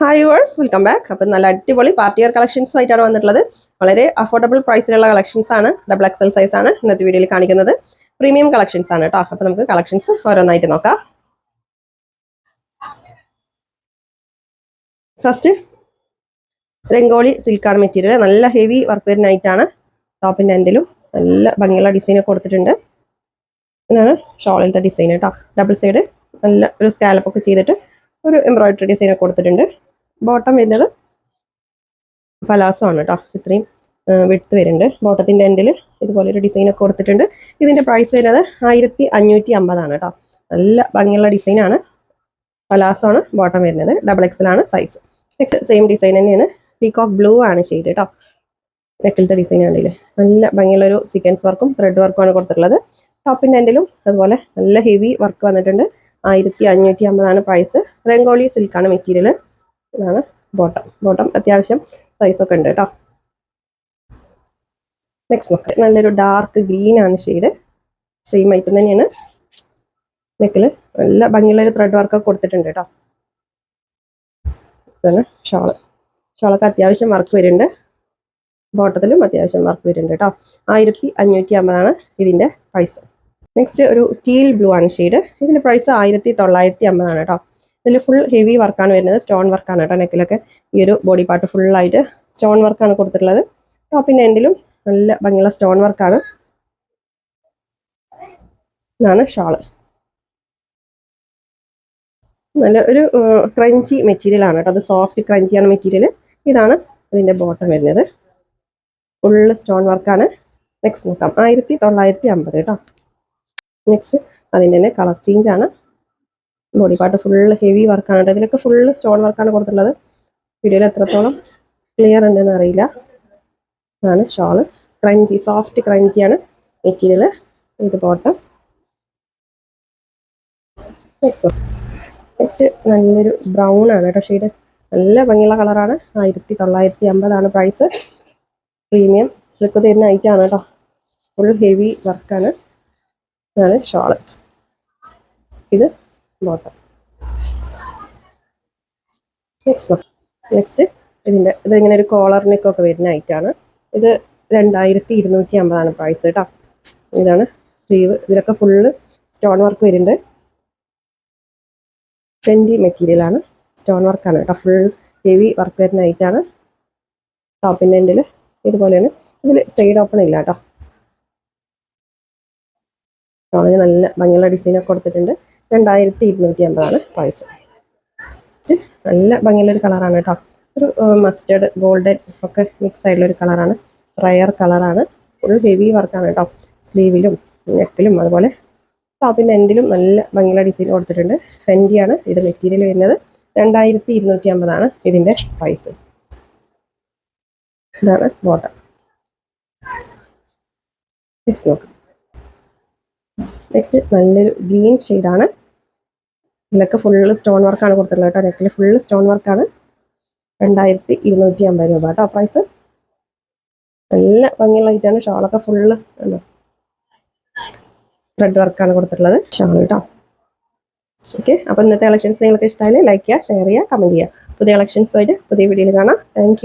Hi verse welcome back അപ്പം നല്ല അടിപൊളി പാർട്ടി വെയർ കളക്ഷൻസ് ആയിട്ടാണ് വന്നിട്ടുള്ളത്. വളരെ അഫോർഡബിൾ പ്രൈസിലുള്ള കളക്ഷൻസ് ആണ്. ഡബിൾ എക്സൽ സൈസ് ആണ് ഇന്നത്തെ വീഡിയോയിൽ കാണിക്കുന്നത്. പ്രീമിയം കളക്ഷൻസ് ആണ് കേട്ടോ അപ്പം നമുക്ക് കളക്ഷൻസ് ഓരോന്നായിട്ട് നോക്കാം. ഫസ്റ്റ് രംഗോളി സിൽക്കാണ് മെറ്റീരിയൽ നല്ല ഹെവി വർക്ക് വെയറിനായിട്ടാണ് ടോപ്പിന്റെ എൻഡിലും നല്ല ഭംഗിയുള്ള ഡിസൈൻ കൊടുത്തിട്ടുണ്ട്. ഇതാണ് ഷോളിലത്തെ ഡിസൈൻ കേട്ടോ ഡബിൾ സൈഡ് നല്ല ഒരു സ്കാലപ്പ് ഒക്കെ ചെയ്തിട്ട് ഒരു എംബ്രോയിഡറി ഡിസൈൻ ഒക്കെ കൊടുത്തിട്ടുണ്ട്. ബോട്ടം വരുന്നത് പലാസോ ആണ് കേട്ടോ. ഇത്രയും വിട്ട് വരുന്നുണ്ട്. ബോട്ടത്തിന്റെ എൻഡിൽ ഇതുപോലെ ഒരു ഡിസൈൻ ഒക്കെ കൊടുത്തിട്ടുണ്ട്. ഇതിന്റെ പ്രൈസ് വരുന്നത് ആയിരത്തി അഞ്ഞൂറ്റി അമ്പതാണ് കേട്ടോ. നല്ല ഭംഗിയുള്ള ഡിസൈനാണ് പലാസോ ആണ് ബോട്ടം വരുന്നത്. ഡബിൾ എക്സൽ ആണ് സൈസ് നെക്സ്റ്റ് സെയിം ഡിസൈൻ തന്നെയാണ്. പീകോക്ക് ബ്ലൂ ആണ് ഷെയ്ഡ് കേട്ടോ. നെക്കിലത്തെ ഡിസൈൻ ആണെങ്കിൽ നല്ല ഭംഗിയുള്ള ഒരു സീക്വൻസ് വർക്കും ത്രെഡ് വർക്കും ആണ് കൊടുത്തിട്ടുള്ളത്. ടോപ്പിന്റെ എൻഡിലും അതുപോലെ നല്ല ഹെവി വർക്ക് വന്നിട്ടുണ്ട്. ആയിരത്തി അഞ്ഞൂറ്റി അമ്പതാണ് പ്രൈസ് റംഗോളി സിൽക്കാണ് മെറ്റീരിയൽ ഇതാണ് ബോട്ടം ബോട്ടം അത്യാവശ്യം സൈസൊക്കെ ഉണ്ട് കേട്ടോ. നെക്സ്റ്റ് നോക്ക് നല്ലൊരു ഡാർക്ക് ഗ്രീൻ ആണ് ഷെയ്ഡ് സെയിം ഐറ്റം തന്നെയാണ്. നെക്കിൽ നല്ല ഭംഗിയുള്ള ഒരു ത്രെഡ് വർക്ക് കൊടുത്തിട്ടുണ്ട് കേട്ടോ. ഇതാണ് ഷോൾ. ഷോളൊക്കെ അത്യാവശ്യം വർക്ക് വരുന്നുണ്ട്. ബോട്ടത്തിലും അത്യാവശ്യം വർക്ക് വരുന്നുണ്ട് കേട്ടോ. ആയിരത്തി അഞ്ഞൂറ്റി അമ്പതാണ് ഇതിന്റെ പ്രൈസ് നെക്സ്റ്റ് ഒരു ടീൽ ബ്ലൂ ആണ് ഷെയ്ഡ് ഇതിന്റെ പ്രൈസ് ആയിരത്തി തൊള്ളായിരത്തി അമ്പതാണ് കേട്ടോ. ഇതിൽ ഫുൾ ഹെവി വർക്കാണ് വരുന്നത്. സ്റ്റോൺ വർക്കാണ് കേട്ടോ നെക്കിലൊക്കെ ഈ ഒരു ബോഡി പാർട്ട് ഫുള്ളായിട്ട് സ്റ്റോൺ വർക്കാണ് കൊടുത്തിട്ടുള്ളത്. ടോപ്പിന്റെ എൻഡിലും നല്ല ഭംഗിയുള്ള സ്റ്റോൺ വർക്കാണ് ഇതാണ് ഷാൾ നല്ല ഒരു ക്രഞ്ചി മെറ്റീരിയലാണ് കേട്ടോ. അത് സോഫ്റ്റ് ക്രഞ്ചിയാണ് മെറ്റീരിയൽ ഇതാണ് ഇതിന്റെ ബോട്ടം വരുന്നത്. ഫുള്ള് സ്റ്റോൺ വർക്കാണ് നെക്സ്റ്റ് നോക്കാം. ആയിരത്തി തൊള്ളായിരത്തി അമ്പത് കേട്ടോ. നെക്സ്റ്റ് അതിന്റെ തന്നെ കളർ ചേഞ്ച് ആണ്. ബോഡി പാർട്ട് ഫുള്ള് ഹെവി വർക്കാണ് ഇതിലൊക്കെ ഫുള്ള് സ്റ്റോൺ വർക്കാണ് കൊടുത്തിട്ടുള്ളത്. വീഡിയോയിൽ എത്രത്തോളം ക്ലിയർ ഉണ്ടെന്ന് അറിയില്ല. ആണ് ഷോൾ ക്രഞ്ചി സോഫ്റ്റ് ക്രഞ്ചിയാണ് മെറ്റീരിയൽ ഇത് ബോട്ടം നെക്സ്റ്റ് നെക്സ്റ്റ് നല്ലൊരു ബ്രൗൺ ആണ് കേട്ടോ ഷെയ്ഡ് നല്ല ഭംഗിയുള്ള കളറാണ് ആയിരത്തി തൊള്ളായിരത്തി അമ്പതാണ് പ്രൈസ് പ്രീമിയം ഇതൊക്കെ തരുന്ന ഐറ്റമാണ് കേട്ടോ. ഫുൾ ഹെവി വർക്കാണ് ഷോൾ ഇത് ബോട്ടം നെക്സ്റ്റ് നെക്സ്റ്റ് ഇതിന്റെ ഇതിങ്ങനെ ഒരു കോളർ നെക്കൊക്കെ വരുന്ന ഐറ്റാണ് ഇത് രണ്ടായിരത്തി ഇരുന്നൂറ്റി അമ്പതാണ് പ്രൈസ് കേട്ടോ ഇതാണ് സ്ലീവ് ഇതിലൊക്കെ ഫുള്ള് സ്റ്റോൺ വർക്ക് വരുന്നുണ്ട്. ട്വന്റി മെറ്റീരിയലാണ് സ്റ്റോൺ വർക്കാണ് കേട്ടോ ഫുൾ ഹെവി വർക്ക് വരുന്ന ഐറ്റാണ് ടോപ്പിന്റെ എൻഡിൽ ഇതുപോലെയാണ്. ഇതിൽ സൈഡ് ഓപ്പൺ ഇല്ല കേട്ടോ സ്റ്റോണിന് നല്ല ഭംഗിയുള്ള ഡിസൈനൊക്കെ കൊടുത്തിട്ടുണ്ട്. രണ്ടായിരത്തി ഇരുന്നൂറ്റി അമ്പതാണ് പ്രൈസ് നല്ല ഭംഗിയുള്ളൊരു കളറാണ് കേട്ടോ ഒരു മസ്റ്റേഡ് ഗോൾഡൻ ഒക്കെ മിക്സ് ആയിട്ടുള്ള ഒരു കളറാണ് റയർ കളറാണ് ഫുൾ ഹെവി വർക്കാണ് കേട്ടോ സ്ലീവിലും നെക്കിലും അതുപോലെ ടോപ്പിന്റെ എൻഡിലും നല്ല ഭംഗിയുള്ള ഡിസൈൻ കൊടുത്തിട്ടുണ്ട്. ഫെൻഡിയാണ് ഇത് മെറ്റീരിയൽ വരുന്നത്. രണ്ടായിരത്തി ഇരുന്നൂറ്റി അമ്പതാണ് ഇതിന്റെ പ്രൈസ് ഇതാണ് ബോട്ടം നെക്സ്റ്റ് നോക്കാം. നെക്സ്റ്റ് നല്ലൊരു ഗ്രീൻ ഷെയ്ഡാണ് ഇതിലൊക്കെ ഫുള്ള് സ്റ്റോൺ വർക്കാണ് കൊടുത്തിട്ടുള്ളത് കേട്ടോ. നെക്കിൽ ഫുള്ള് സ്റ്റോൺ വർക്കാണ് രണ്ടായിരത്തി ഇരുന്നൂറ്റി അമ്പത് രൂപ കേട്ടോ പ്രൈസ് നല്ല ഭംഗിയുള്ള ഐറ്റാണ് ഷോളൊക്കെ ഫുള്ള് ത്രെഡ് വർക്കാണ് കൊടുത്തിട്ടുള്ളത്. ഷോൾ കേട്ടോ. ഓക്കെ അപ്പോൾ ഇന്നത്തെ കളക്ഷൻസ് നിങ്ങൾക്ക് ഇഷ്ടമായാലും ലൈക്ക് ചെയ്യുക ഷെയർ ചെയ്യുക കമന്റ് ചെയ്യുക. പുതിയ കളക്ഷൻസുമായിട്ട് പുതിയ വീഡിയോയിൽ കാണാം. താങ്ക്